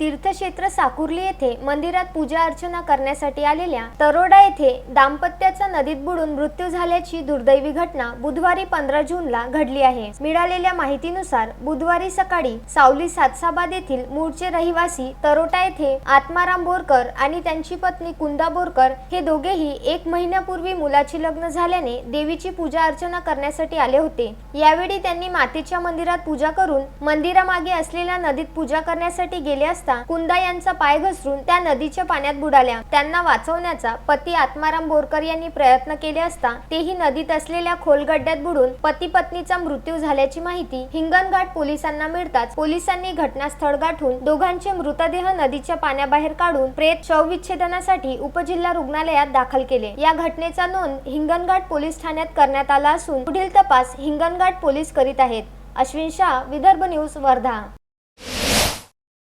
तीर्थक्षेत्र साकुर्ली येथे मंदिरात पूजा अर्चना करण्यासाठी आलेल्या तरोडा येथे दाम्पत्याचा नदीत बुडून मृत्यू झाल्याची दुर्दैवी घटना बुधवारी पंधरा जूनला घडली आहे. मिळालेल्या माहितीनुसार बुधवारी सकाळी सावली सातसाबाद येथील मूळचे रहिवासी तरोटा येथे आत्माराम बोरकर आणि त्यांची पत्नी कुंदा बोरकर हे दोघेही एक महिन्यापूर्वी मुलाचे लग्न झाल्याने देवीची पूजा अर्चना करण्यासाठी आले होते. यावेळी त्यांनी मातेच्या मंदिरात पूजा करून मंदिरामागे असलेल्या नदीत पूजा करण्यासाठी गेले असता कुंदा यांचा पाय घसरून त्या नदीच्या पाण्यात बुडाल्या. त्यांना वाचवण्याचा पती आत्माराम बोरकर यांनी प्रयत्न केले असता तेही नदीत असलेल्या खोल गड्ड्यात बुडून पती पत्नीचा मृत्यू झाल्याची माहिती हिंगणघाट पोलिसांना मिळताच पोलिसांनी घटनास्थळ गाठून दोघांचे मृतदेह नदीच्या पाण्याबाहेर काढून प्रेत शवविच्छेदनासाठी उपजिल्हा रुग्णालयात दाखल केले. या घटनेचा नोंद हिंगणघाट पोलीस ठाण्यात करण्यात आला असून पुढील तपास हिंगणघाट पोलीस करीत आहेत. अश्विन शाह विदर्भ न्यूज वर्धा.